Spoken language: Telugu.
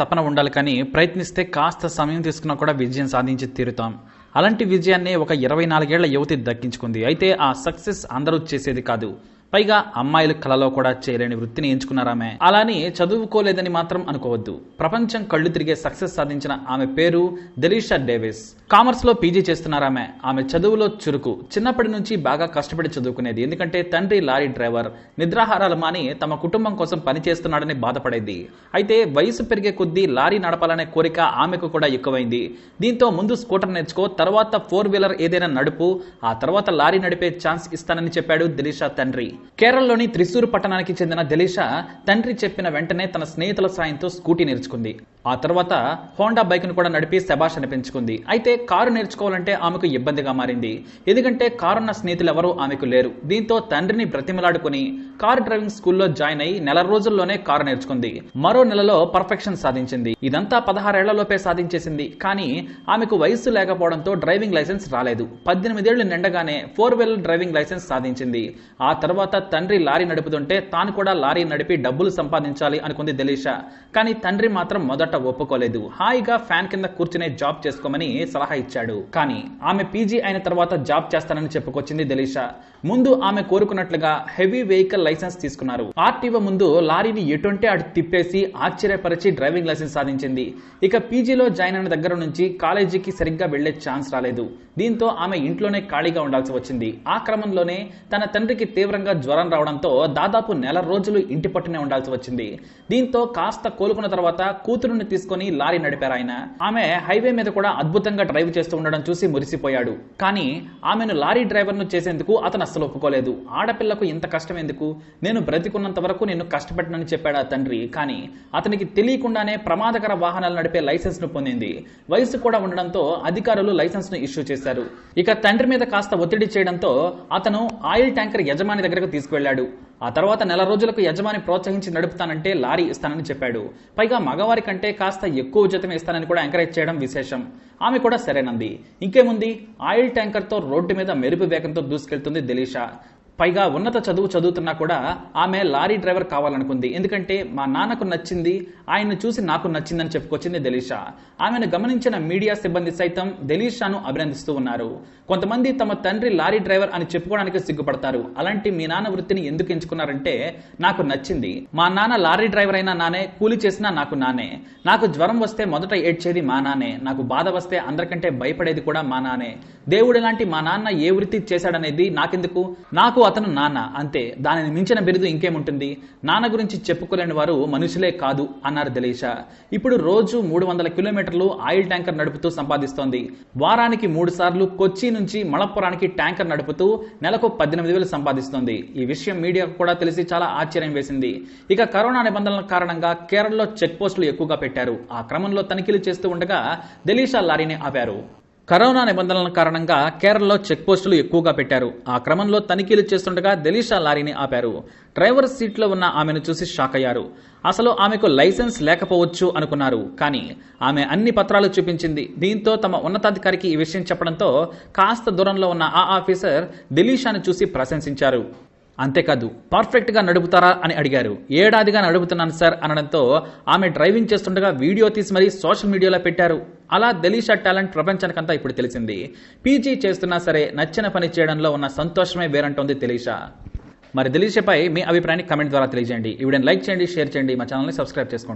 తపన ఉండాలి కానీ ప్రయత్నిస్తే కాస్త సమయం తీసుకున్నా కూడా విజయం సాధించి తీరుతాం. అలాంటి విజయాన్ని ఒక ఇరవై నాలుగేళ్ళ యువతి దక్కించుకుంది. అయితే ఆ సక్సెస్ అందరూ చేసేది కాదు. పైగా అమ్మాయిలు కళలో కూడా చేయలేని వృత్తిని ఎంచుకున్నారామె. అలానే చదువుకోలేదని మాత్రం అనుకోవద్దు. ప్రపంచం కళ్ళు తిరిగే సక్సెస్ సాధించిన ఆమె పేరు దెలీషా డేవిస్. కామర్స్లో పీజీ చేస్తున్నారామె. ఆమె చదువులో చురుకు. చిన్నప్పటి నుంచి బాగా కష్టపడి చదువుకునేది. ఎందుకంటే తండ్రి లారీ డ్రైవర్. నిద్రాహారాలు మాని తమ కుటుంబం కోసం పనిచేస్తున్నాడని బాధపడేది. అయితే వయసు పెరిగే కొద్దీ లారీ నడపాలనే కోరిక ఆమెకు కూడా ఎక్కువైంది. దీంతో ముందు స్కూటర్ నేర్చుకో తర్వాత ఫోర్ వీలర్ ఏదైనా నడుపు ఆ తర్వాత లారీ నడిపే ఛాన్స్ ఇస్తానని చెప్పాడు దిలీషా తండ్రి. కేరళలోని త్రిశూర్ పట్టణానికి చెందిన దిలీషా తండ్రి చెప్పిన వెంటనే తన స్నేహితుల సాయంతో స్కూటీ నేర్చుకుంది. ఆ తర్వాత హోండా బైక్ను కూడా నడిపి శబాష్ అనిపించుకుంది. అయితే కారు నేర్చుకోవాలంటే ఆమెకు ఇబ్బందిగా మారింది. ఎందుకంటే కారున్న స్నేహితులు ఎవరూ ఆమెకు లేరు. దీంతో తండ్రిని బ్రతిమలాడుకుని కారు డ్రైవింగ్ స్కూల్లో జాయిన్ అయి నెల రోజుల్లోనే కారు నేర్చుకుంది. మరో నెలలో పర్ఫెక్షన్ సాధించింది. ఇదంతా పదహారేళ్ళలోపే సాధించేసింది. కానీ ఆమెకు వయస్సు లేకపోవడంతో డ్రైవింగ్ లైసెన్స్ రాలేదు. పద్దెనిమిదేళ్ళు నిండగానే ఫోర్ వీలర్ డ్రైవింగ్ లైసెన్స్ సాధించింది. ఆ తర్వాత తండ్రి లారీ నడుపుతుంటే తాను కూడా లారీ నడిపి డబ్బులు సంపాదించాలి అనుకుంది దెలీషా. కానీ తండ్రి మాత్రం మొదట ఒప్పుకోలేదు. హాయిగా ఫ్యాన్ కింద కూర్చునే జాబ్ చేసుకోమని సలహా ఇచ్చాడు. కానీ ఆమె పీజీ అయిన తర్వాత జాబ్ చేస్తానని చెప్పుకొచ్చింది దెలీషా. ముందు ఆమె కోరుకున్నట్లుగా హెవీ వెహికల్ లైసెన్స్ తీసుకున్నారు. ఆర్టీఓ ముందు లారీని ఎటుంటే అటు తిప్పేసి ఆశ్చర్యపరిచి డ్రైవింగ్ లైసెన్స్ సాధించింది. ఇక పీజీలో జాయిన్ అయిన దగ్గర నుంచి కాలేజీకి సరిగ్గా వెళ్ళే ఛాన్స్ రాలేదు. దీంతో ఆమె ఇంట్లోనే ఖాళీగా ఉండాల్సి వచ్చింది. ఆ క్రమంలోనే తన తండ్రికి తీవ్రంగా జ్వరం రావడంతో దాదాపు నెల రోజులు ఇంటి పట్టునే ఉండాల్సి వచ్చింది. దీంతో కాస్త కోలుకున్న తర్వాత కూతురుని తీసుకొని లారీ నడిపారు ఆయన. ఆమె హైవే మీద కూడా అద్భుతంగా డ్రైవ్ చేస్తూ ఉండడం చూసి మురిసిపోయాడు. కానీ ఆమెను లారీ డ్రైవర్ను చేసేందుకు అతను అస్సలు ఒప్పుకోలేదు. ఆడపిల్లకు ఇంత కష్టం ఎందుకు? నేను బ్రతికున్నంత వరకు నేను కష్టపెట్టనని చెప్పాడు ఆ తండ్రి. కానీ అతనికి తెలియకుండానే ప్రమాదకర వాహనాలు నడిపే లైసెన్స్ను పొందింది. వయసు కూడా ఉండడంతో అధికారులు లైసెన్స్ను ఇష్యూ చేశారు. ఇక తండ్రి మీద కాస్త ఒత్తిడి చేయడంతో అతను ఆయిల్ ట్యాంకర్ యజమాని దగ్గరకు తీసుకువెళ్ళాడు ఆ తర్వాత నెల రోజులకు యజమాని ప్రోత్సహించి నడుపుతానంటే లారీ ఇస్తానని చెప్పాడు. పైగా మగవారి కంటే కాస్త ఎక్కువ జీతం ఇస్తానని కూడా ఎంకరేజ్ చేయడం విశేషం. ఆమె కూడా సరేనంది. ఇంకేముంది? ఆయిల్ ట్యాంకర్తో రోడ్డు మీద మెరుపు వేగంతో దూసుకెళ్తుంది దిలీషా. పైగా ఉన్నత చదువు చదువుతున్నా కూడా ఆమె లారీ డ్రైవర్ కావాలనుకుంది. ఎందుకంటే మా నాన్నకు నచ్చింది ఆయన్ను చూసి నాకు నచ్చిందని చెప్పుకొచ్చింది దెలీషా. ఆమెను గమనించిన మీడియా సిబ్బంది సైతం దెలీషాను అభినందిస్తూ ఉన్నారు. కొంతమంది తమ తండ్రి లారీ డ్రైవర్ అని చెప్పుకోవడానికి సిగ్గుపడతారు. అలాంటి మీ నాన్న వృత్తిని ఎందుకు ఎంచుకున్నారంటే నాకు నచ్చింది. మా నాన్న లారీ డ్రైవర్ అయినా నానే కూలి చేసినా నాకు నానే. నాకు జ్వరం వస్తే మొదట ఏడ్చేది మా నానే. నాకు బాధ వస్తే అందరికంటే భయపడేది కూడా మా నానే. దేవుడు లాంటి మా నాన్న ఏ వృత్తి చేశాడనేది నాకెందుకు? నాకు అతను నాన్న. అంతే. దానిని మించిన బిరుదు ఇంకేముంటుంది? నాన్న గురించి చెప్పుకోలేని వారు మనుషులే కాదు అన్నారు దలీషా. ఇప్పుడు రోజు మూడు వందల కిలోమీటర్లు ఆయిల్ ట్యాంకర్ నడుపుతూ సంపాదిస్తోంది. వారానికి మూడు సార్లు కొచ్చి నుంచి మలప్పురానికి ట్యాంకర్ నడుపుతూ నెలకు పద్దెనిమిది వేలు సంపాదిస్తోంది. ఈ విషయం మీడియాకు కూడా తెలిసి చాలా ఆశ్చర్యం వేసింది. ఇక కరోనా నిబంధనల కారణంగా కేరళలో చెక్ పోస్టులు ఎక్కువగా పెట్టారు. ఆ క్రమంలో తనిఖీలు చేస్తూ ఉండగా దిలీషా లారీని ఆపారు. కరోనా నిబంధనల కారణంగా కేరళలో చెక్ పోస్టులు ఎక్కువగా పెట్టారు. ఆ క్రమంలో తనిఖీలు చేస్తుండగా దలీషా లారీని ఆపారు. డ్రైవర్ సీట్లో ఉన్న ఆమెను చూసి షాక్ అయ్యారు. అసలు ఆమెకు లైసెన్స్ లేకపోవచ్చు అనుకున్నారు. కానీ ఆమె అన్ని పత్రాలు చూపించింది. దీంతో తమ ఉన్నతాధికారికి ఈ విషయం చెప్పడంతో కాస్త దూరంలో ఉన్న ఆ ఆఫీసర్ దిలీషాను చూసి ప్రశంసించారు. అంతేకాదు పర్ఫెక్ట్గా నడుపుతారా అని అడిగారు. ఏడాదిగా నడుపుతున్నాను సార్ అనడంతో ఆమె డ్రైవింగ్ చేస్తుండగా వీడియో తీసి మరీ సోషల్ మీడియాలో పెట్టారు. అలా దలీషా టాలెంట్ ప్రపంచానికంతా ఇప్పుడు తెలిసింది. పీజీ చేస్తున్నా సరే నచ్చిన పని చేయడంలో ఉన్న సంతోషమే వేరంటోంది దలీషా. మరి దలీషపై మీ అభిప్రాయాన్ని కమెంట్ ద్వారా తెలియజేయండి. ఈ వీడియోని లైక్ చేయండి షేర్ చేయండి. మా ఛానల్ని సబ్స్క్రైబ్ చేసుకోండి.